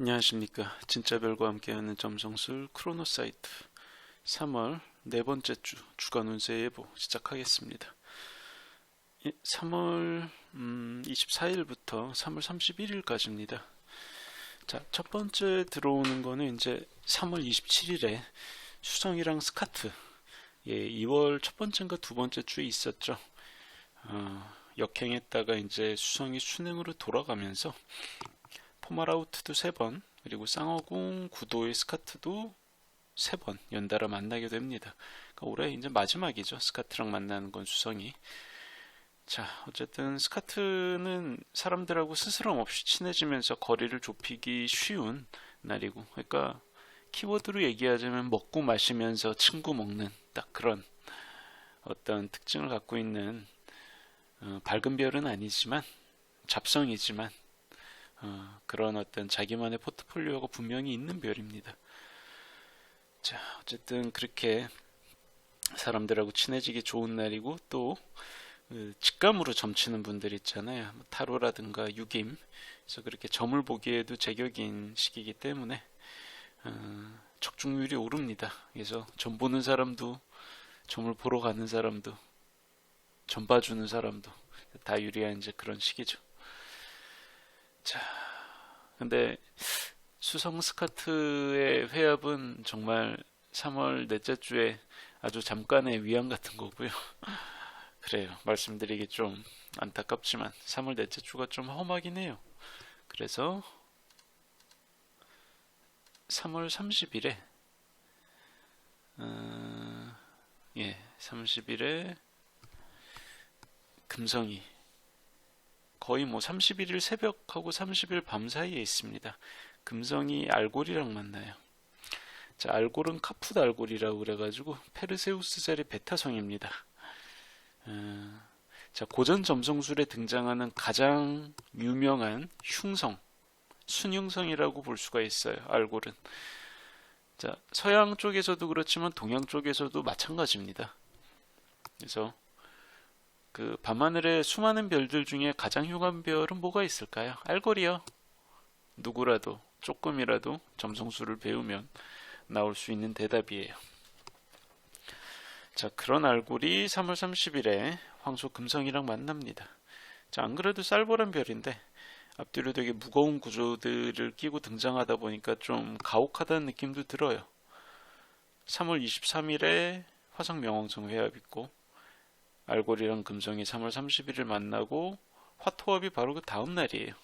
안녕하십니까. 진짜 별과 함께하는 점성술 크로노사이트 3월 네 번째 주 주간 운세 예보 시작하겠습니다. 3월 음, 24일부터 3월 31일까지입니다. 자, 첫 번째 들어오는 거는 이제 3월 27일에 수성이랑 스카트 예, 2월 첫 번째인가 두 번째 주에 있었죠. 어, 역행했다가 이제 수성이 순행으로 돌아가면서 포마라우트도 세 번, 그리고 쌍어궁 구도의 스카트도 세번 연달아 만나게 됩니다. 그러니까 올해 이제 마지막이죠. 스카트랑 만나는 건 수성이. 자, 어쨌든 스카트는 사람들하고 스스럼 없이 친해지면서 거리를 좁히기 쉬운 날이고, 그러니까 키워드로 얘기하자면 먹고 마시면서 친구 먹는 딱 그런 어떤 특징을 갖고 있는 어, 밝은 별은 아니지만 잡성이지만 어, 그런 어떤 자기만의 포트폴리오가 분명히 있는 별입니다. 자, 어쨌든 그렇게 사람들하고 친해지기 좋은 날이고 또 그 직감으로 점치는 분들 있잖아요. 뭐 타로라든가 유김, 그래서 그렇게 점을 보기에도 제격인 시기이기 때문에 어, 적중률이 오릅니다. 그래서 점 보는 사람도 점을 보러 가는 사람도 점 봐주는 사람도 다 유리한 이제 그런 시기죠. 자, 근데 수성 스카트의 회합은 정말 3월 넷째 주에 아주 잠깐의 위안 같은 거고요. 그래요. 말씀드리기 좀 안타깝지만 3월 넷째 주가 좀 험하긴 해요. 그래서 3월 30일에 어, 예, 30일에 금성이 거의 뭐 31일 새벽하고 30일 밤 사이에 있습니다. 금성이 알골이랑 만나요. 자, 알골은 카푸드 알골이라고 그래가지고 페르세우스 자리 베타성입니다. 어, 자, 고전 점성술에 등장하는 가장 유명한 흉성, 순흉성이라고 볼 수가 있어요. 알골은. 자, 서양 쪽에서도 그렇지만 동양 쪽에서도 마찬가지입니다. 그래서 그 밤하늘의 수많은 별들 중에 가장 흉한 별은 뭐가 있을까요? 알골이요. 누구라도 조금이라도 점성술을 배우면 나올 수 있는 대답이에요. 자, 그런 알골이 3월 30일에 황소 금성이랑 만납니다. 자, 안 그래도 쌀보란 별인데 앞뒤로 되게 무거운 구조들을 끼고 등장하다 보니까 좀 가혹하다는 느낌도 들어요. 3월 23일에 화성 명왕성 회합 있고 알골이랑 금성이 3월 31일 만나고 화토합이 바로 그 다음 날이에요.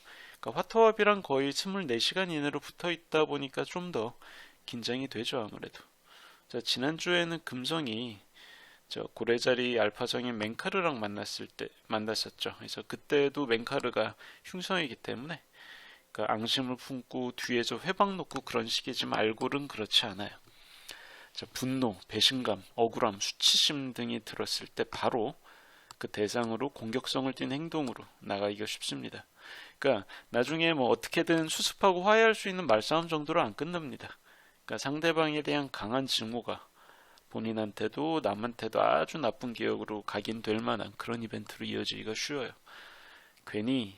그러니까 화토합이랑 거의 24시간 이내로 붙어 있다 보니까 좀 더 긴장이 되죠, 아무래도. 자, 지난주에는 금성이 저 고래자리 알파성인 맹카르랑 만났을 때 만났었죠. 그래서 그때도 맹카르가 흉성이기 때문에 그 앙심을 품고 뒤에서 회방 놓고 그런 식이지만 알골은 그렇지 않아요. 자, 분노, 배신감, 억울함, 수치심 등이 들었을 때 바로 그 대상으로 공격성을 띤 행동으로 나가기가 쉽습니다. 그러니까 나중에 뭐 어떻게든 수습하고 화해할 수 있는 말싸움 정도로 안 끝납니다. 그러니까 상대방에 대한 강한 증오가 본인한테도 남한테도 아주 나쁜 기억으로 각인될 만한 그런 이벤트로 이어지기가 쉬워요. 괜히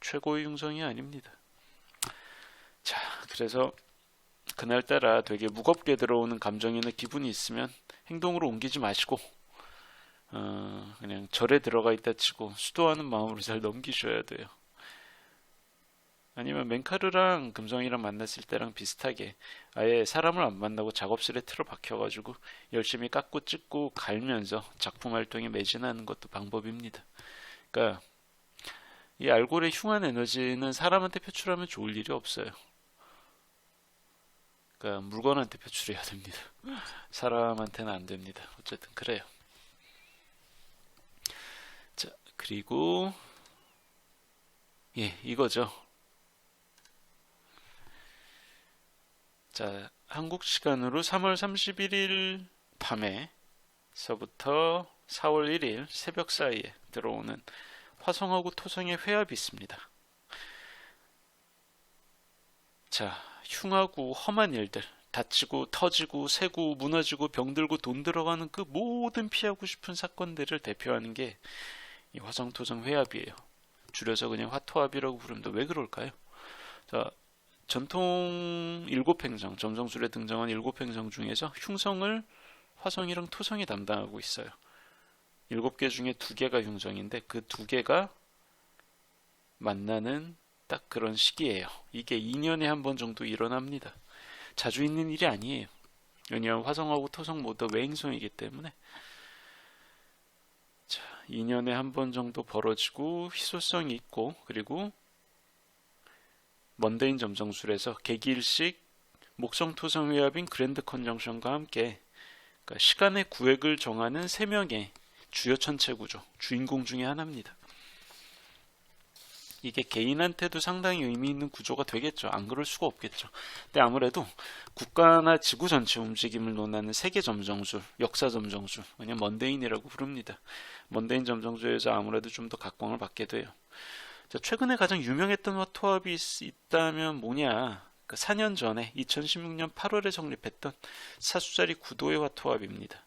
최고의 흉성이 아닙니다. 자, 그래서 그날따라 되게 무겁게 들어오는 감정이나 기분이 있으면 행동으로 옮기지 마시고 어, 그냥 절에 들어가 있다 치고 수도하는 마음으로 잘 넘기셔야 돼요. 아니면 맹카르랑 금성이랑 만났을 때랑 비슷하게 아예 사람을 안 만나고 작업실에 틀어 박혀가지고 열심히 깎고 찢고 갈면서 작품 활동에 매진하는 것도 방법입니다. 그러니까 이 알골의 흉한 에너지는 사람한테 표출하면 좋을 일이 없어요. 그러니까 물건한테 표출해야 됩니다. 사람한테는 안 됩니다. 어쨌든 그래요. 자, 그리고 예, 이거죠. 자, 한국 시간으로 3월 31일 밤에서부터 4월 1일 새벽 사이에 들어오는 화성하고 토성의 회합이 있습니다. 자, 흉하고 험한 일들, 다치고 터지고 새고 무너지고 병들고 돈 들어가는 그 모든 피하고 싶은 사건들을 대표하는 게 이 화성토성 회합이에요. 줄여서 그냥 화토합이라고 부릅니다. 왜 그럴까요? 자, 전통 일곱 행성, 점성술에 등장한 일곱 행성 중에서 흉성을 화성이랑 토성이 담당하고 있어요. 일곱 개 중에 두 개가 흉성인데 그 두 개가 만나는 딱 그런 시기예요. 이게 2년에 한 번 정도 일어납니다. 자주 있는 일이 아니에요. 왜냐하면 화성하고 토성 모두 외행성이기 때문에 자, 2년에 한 번 정도 벌어지고 희소성이 있고 그리고 먼데인 점성술에서 개기일식 목성토성 위합인 그랜드 컨정션과 함께 그러니까 시간의 구획을 정하는 세 명의 주요 천체 구조 주인공 중의 하나입니다. 이게 개인한테도 상당히 의미 있는 구조가 되겠죠. 안 그럴 수가 없겠죠. 근데 아무래도 국가나 지구 전체 움직임을 논하는 세계 점정술, 역사 점정술, 그냥 먼데인이라고 부릅니다. 먼데인 점정술에서 아무래도 좀 더 각광을 받게 돼요. 자, 최근에 가장 유명했던 화토합이 있, 있다면 뭐냐? 그 4년 전에 2016년 8월에 성립했던 사수자리 구도의 화토합입니다.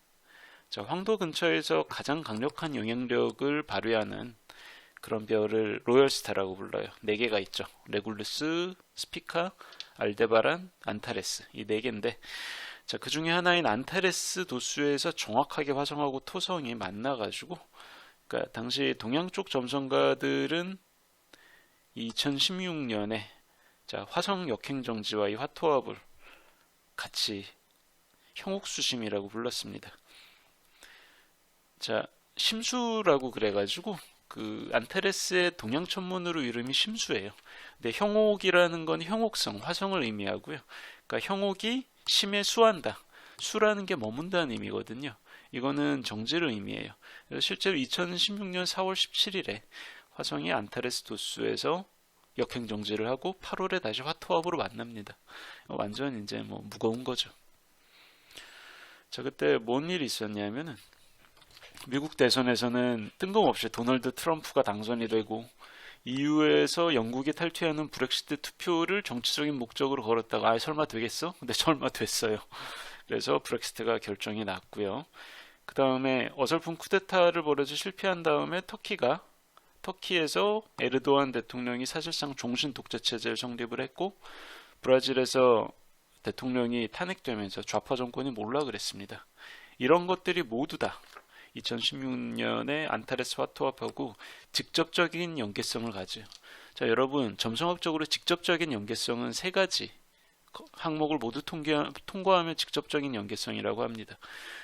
자, 황도 근처에서 가장 강력한 영향력을 발휘하는 그런 별을 로열스타라고 불러요. 네 개가 있죠. 레굴루스, 스피카, 알데바란, 안타레스 이 네 개인데 자, 그 중에 하나인 안타레스 도수에서 정확하게 화성하고 토성이 만나 가지고 그러니까 당시 동양 쪽 점성가들은 2016년에 자, 화성 역행 정지와 이 화토합을 같이 형옥수심이라고 불렀습니다. 자, 심수라고 그래가지고 그 안타레스의 동양 천문으로 이름이 심수예요. 근데 형옥이라는 건 형옥성, 화성을 의미하고요. 그러니까 형옥이 심에 수한다. 수라는 게 머문다는 의미거든요. 이거는 정지를 의미해요. 실제로 2016년 4월 17일에 화성이 안타레스 도수에서 역행 정지를 하고 8월에 다시 화토합으로 만납니다. 완전 이제 뭐 무거운 거죠. 자, 그때 뭔 일이 있었냐면은 미국 대선에서는 뜬금없이 도널드 트럼프가 당선이 되고 EU에서 영국이 탈퇴하는 브렉시트 투표를 정치적인 목적으로 걸었다가 아 설마 되겠어? 근데 설마 됐어요. 그래서 브렉시트가 결정이 났고요. 그 다음에 어설픈 쿠데타를 벌여서 실패한 다음에 터키가 터키에서 에르도안 대통령이 사실상 종신 독재 체제를 성립을 했고 브라질에서 대통령이 탄핵되면서 좌파 정권이 몰라 그랬습니다. 이런 것들이 모두 다 2016년에 안타레스 화토합하고 직접적인 연계성을 가지요. 자, 여러분, 점성학적으로 직접적인 연계성은 세 가지 항목을 모두 통과, 통과 하면 직접적인 연계성이라고 합니다.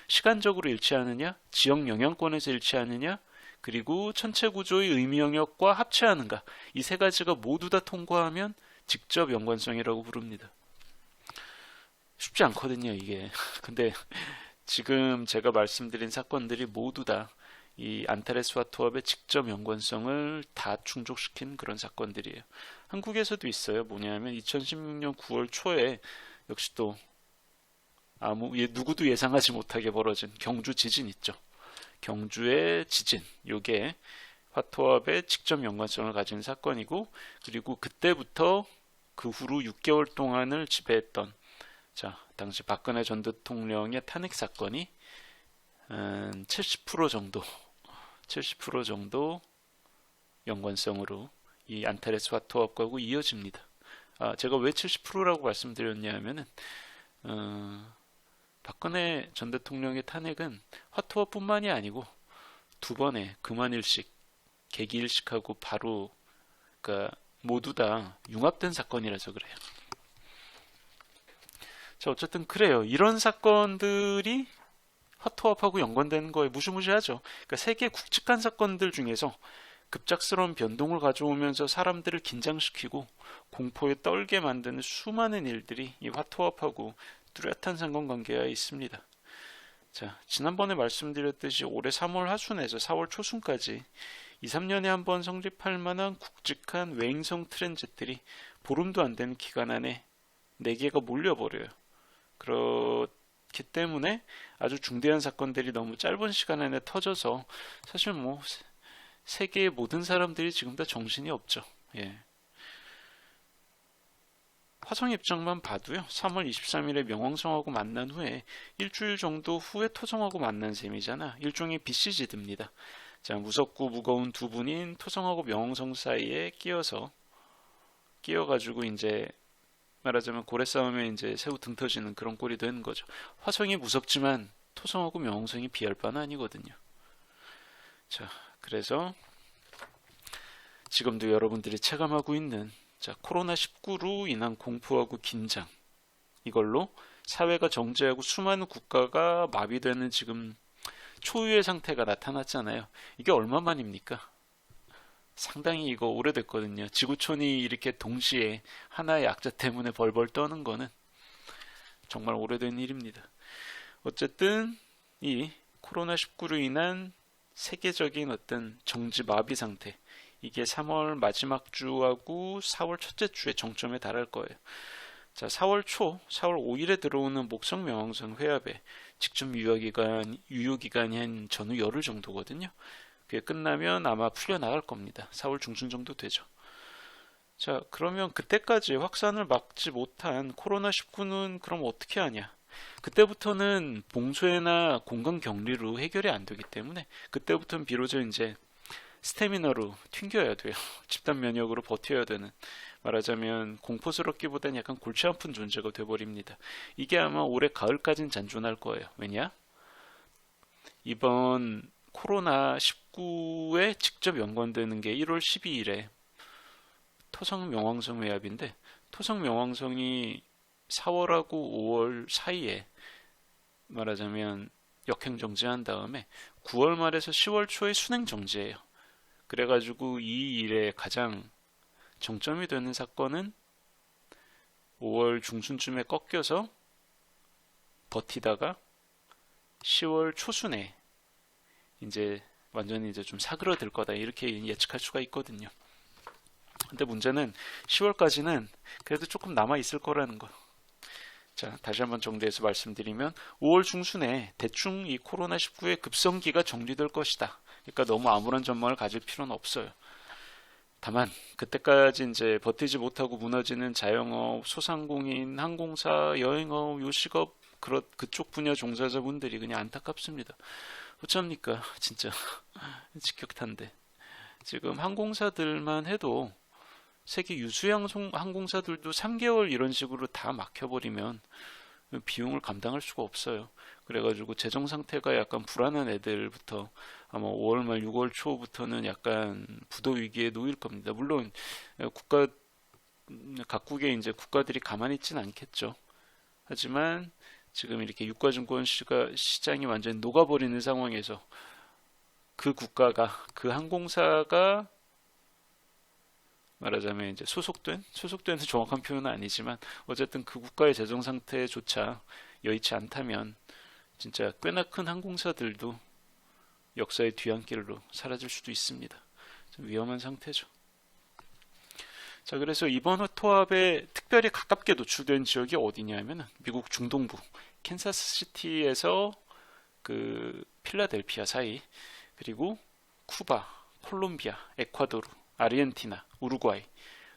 시간적으로 일치하느냐, 지역 영향권에서 일치하느냐, 그리고 천체 구조의 의미 영역과 합체하는가. 이 세 가지가 모두 다 통과하면 직접 연관성이라고 부릅니다. 쉽지 않거든요, 이게. 근데 지금 제가 말씀드린 사건들이 모두 다 이 안타레스와 토합의 직접 연관성을 다 충족시킨 그런 사건들이에요. 한국에서도 있어요. 뭐냐면 2016년 9월 초에 역시 또 아무 예, 누구도 예상하지 못하게 벌어진 경주 지진 있죠. 경주의 지진. 요게 화토합의 직접 연관성을 가진 사건이고 그리고 그때부터 그 후로 6개월 동안을 지배했던 자, 당시 박근혜 전 대통령의 탄핵 사건이 70% 음, 정도, 70% 정도 연관성으로 이 안타레스 화토합과고 이어집니다. 아, 제가 왜 70%라고 말씀드렸냐면은 어, 박근혜 전 대통령의 탄핵은 화토합뿐만이 아니고 두 번의 금환일식, 개기일식하고 바로 그러니까 모두 다 융합된 사건이라서 그래요. 자, 어쨌든 그래요. 이런 사건들이 핫토합하고 연관되는 거에 무시무시하죠. 그러니까 세계 굵직한 사건들 중에서 급작스러운 변동을 가져오면서 사람들을 긴장시키고 공포에 떨게 만드는 수많은 일들이 이 화토합하고 뚜렷한 상관관계가 있습니다. 자, 지난번에 말씀드렸듯이 올해 3월 하순에서 4월 초순까지 2, 3년에 한 번 성립할 만한 굵직한 외행성 트렌즈들이 보름도 안 되는 기간 안에 4개가 몰려버려요. 그렇기 때문에 아주 중대한 사건들이 너무 짧은 시간 안에 터져서 사실 뭐 세계의 모든 사람들이 지금 다 정신이 없죠. 예. 화성 입장만 봐도요. 3월 23일에 명왕성하고 만난 후에 일주일 정도 후에 토성하고 만난 셈이잖아. 일종의 BCG입니다. 자, 무섭고 무거운 두 분인 토성하고 명왕성 사이에 끼어서 끼어가지고 이제 말하자면 고래 싸움에 이제 새우 등 터지는 그런 꼴이 되는 거죠. 화성이 무섭지만 토성하고 명성이 비할 바는 아니거든요. 자, 그래서 지금도 여러분들이 체감하고 있는 자, 코로나19로 인한 공포하고 긴장 이걸로 사회가 정지하고 수많은 국가가 마비되는 지금 초유의 상태가 나타났잖아요. 이게 얼마만입니까? 상당히 이거 오래됐거든요. 지구촌이 이렇게 동시에 하나의 악자 때문에 벌벌 떠는 거는 정말 오래된 일입니다. 어쨌든 이 코로나19로 인한 세계적인 어떤 정지 마비 상태 이게 3월 마지막 주하고 4월 첫째 주에 정점에 달할 거예요. 자, 4월 초, 4월 5일에 들어오는 목성 명왕성 회합에 직접 유효 기간 유효 기간이 한 전후 열흘 정도거든요. 그게 끝나면 아마 풀려 나갈 겁니다. 4월 중순 정도 되죠. 자, 그러면 그때까지 확산을 막지 못한 코로나19는 그럼 어떻게 하냐? 그때부터는 봉쇄나 공간 격리로 해결이 안 되기 때문에 그때부터는 비로소 이제 스태미너로 튕겨야 돼요. 집단 면역으로 버텨야 되는 말하자면 공포스럽기보다는 약간 골치 아픈 존재가 돼버립니다. 이게 아마 올해 가을까지는 잔존할 거예요. 왜냐? 이번 코로나 19 에 직접 연관되는 게 1월 12일에 토성 명왕성 외압인데 토성 명왕성이 4월하고 5월 사이에 말하자면 역행 정지한 다음에 9월 말에서 10월 초에 순행 정지예요. 그래가지고 이 일에 가장 정점이 되는 사건은 5월 중순쯤에 꺾여서 버티다가 10월 초순에 이제 완전히 이제 좀 사그러들 거다 이렇게 예측할 수가 있거든요. 근데 문제는 10월까지는 그래도 조금 남아 있을 거라는 거. 자, 다시 한번 정리해서 말씀드리면 5월 중순에 대충 이 코로나19의 급성기가 정리될 것이다. 그러니까 너무 아무런 전망을 가질 필요는 없어요. 다만 그때까지 이제 버티지 못하고 무너지는 자영업, 소상공인, 항공사, 여행업, 요식업 그런 그쪽 분야 종사자분들이 그냥 안타깝습니다. 어쩝니까 진짜 직격탄데 지금 항공사들만 해도 세계 유수양 항공사들도 3개월 이런 식으로 다 막혀버리면 비용을 감당할 수가 없어요. 그래가지고 재정 상태가 약간 불안한 애들부터 아마 5월 말 6월 초부터는 약간 부도 위기에 놓일 겁니다. 물론 국가 각국의 이제 국가들이 가만히 있지는 않겠죠. 하지만 지금 이렇게 유가증권 시장이 완전히 녹아버리는 상황에서 그 국가가 그 항공사가 말하자면 이제 소속된 소속된은 정확한 표현은 아니지만 어쨌든 그 국가의 재정 상태조차 여의치 않다면 진짜 꽤나 큰 항공사들도 역사의 뒤안길로 사라질 수도 있습니다. 위험한 상태죠. 자, 그래서 이번 화토합에 특별히 가깝게 노출된 지역이 어디냐면 미국 중동부 캔사스시티에서 그 필라델피아 사이 그리고 쿠바, 콜롬비아, 에콰도르, 아르헨티나, 우루과이,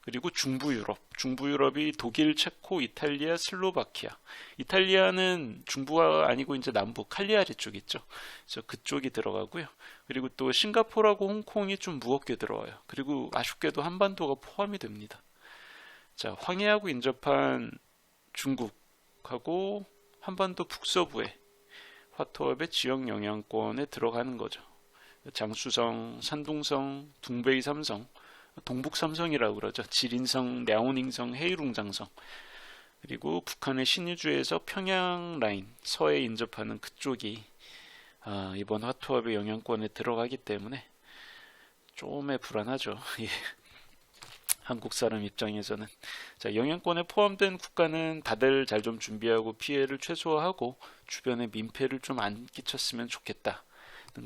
그리고 중부 유럽, 중부 유럽이 독일, 체코, 이탈리아, 슬로바키아. 이탈리아는 중부가 아니고 이제 남부 칼리아리 쪽 있죠. 그래서 그쪽이 들어가고요. 그리고 또 싱가포르하고 홍콩이 좀 무겁게 들어와요. 그리고 아쉽게도 한반도가 포함이 됩니다. 자, 황해하고 인접한 중국하고 한반도 북서부에 화토업의 지역 영향권에 들어가는 거죠. 장수성, 산둥성, 둥베이 삼성, 동북 삼성이라고 그러죠. 지린성, 랴오닝성, 헤이룽장성. 그리고 북한의 신의주에서 평양 라인 서해 인접하는 그쪽이 아, 이번 화투업의 영향권에 들어가기 때문에 좀의 불안하죠. 예. 한국 사람 입장에서는 자 영향권에 포함된 국가는 다들 잘 좀 준비하고 피해를 최소화하고 주변에 민폐를 좀 안 끼쳤으면 좋겠다.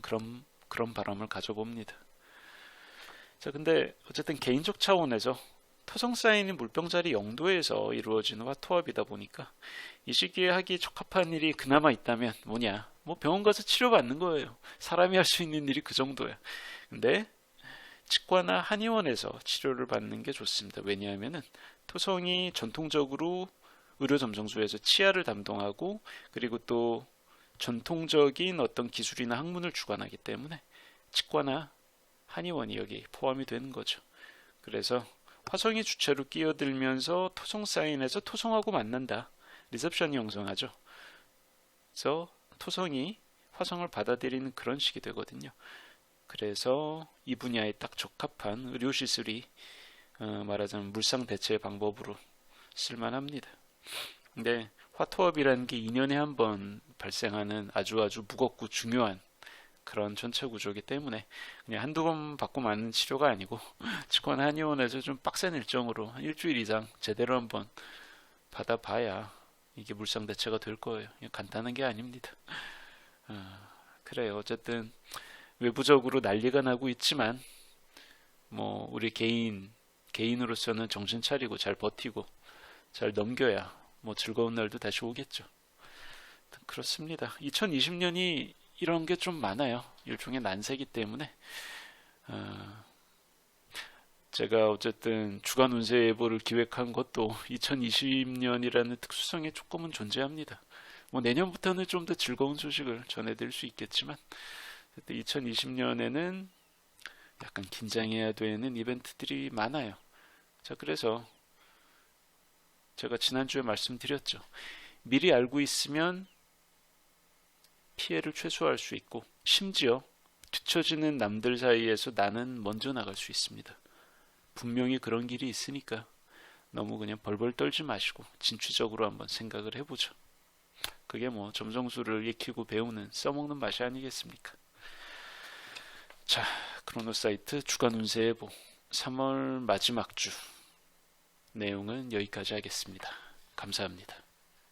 그런 그런 바람을 가져봅니다. 자, 근데 어쨌든 개인적 차원에서 토성 사인이 물병자리 영도에서 이루어지는 화토합이다 보니까 이 시기에 하기 적합한 일이 그나마 있다면 뭐냐? 뭐 병원 가서 치료받는 거예요. 사람이 할 수 있는 일이 그 정도야. 근데 치과나 한의원에서 치료를 받는 게 좋습니다. 왜냐하면은 토성이 전통적으로 의료 점정소에서 치아를 담당하고 그리고 또 전통적인 어떤 기술이나 학문을 주관하기 때문에 치과나 한의원이 여기 포함이 되는 거죠. 그래서 화성이 주체로 끼어들면서 토성 사인에서 토성하고 만난다. 리셉션이 형성하죠. 그래서 토성이 화성을 받아들이는 그런 식이 되거든요. 그래서 이 분야에 딱 적합한 의료 시술이 어, 말하자면 물상 대체 방법으로 쓸만합니다. 근데 화토합이라는 게 2년에 한 번 발생하는 아주 아주 무겁고 중요한 그런 전체 구조이기 때문에 그냥 한두 번 받고 마는 치료가 아니고 치권 한의원에서 좀 빡센 일정으로 한 일주일 이상 제대로 한번 받아봐야 이게 물상 대체가 될 거예요. 간단한 게 아닙니다. 어, 그래요. 어쨌든 외부적으로 난리가 나고 있지만 뭐 우리 개인 개인으로서는 정신 차리고 잘 버티고 잘 넘겨야 뭐 즐거운 날도 다시 오겠죠. 그렇습니다. 2020년이 이런 게 좀 많아요. 일종의 난세기 때문에 어, 제가 어쨌든 주간 운세 예보를 기획한 것도 2020년이라는 특수성이 조금은 존재합니다. 뭐 내년부터는 좀 더 즐거운 소식을 전해드릴 수 있겠지만 2020년에는 약간 긴장해야 되는 이벤트들이 많아요. 자, 그래서 제가 지난주에 말씀드렸죠. 미리 알고 있으면 피해를 최소화할 수 있고, 심지어 뒤처지는 남들 사이에서 나는 먼저 나갈 수 있습니다. 분명히 그런 길이 있으니까 너무 그냥 벌벌 떨지 마시고 진취적으로 한번 생각을 해보죠. 그게 뭐 점성술을 익히고 배우는 써먹는 맛이 아니겠습니까? 자, 크로노사이트 주간 운세 예보 3월 마지막 주 내용은 여기까지 하겠습니다. 감사합니다.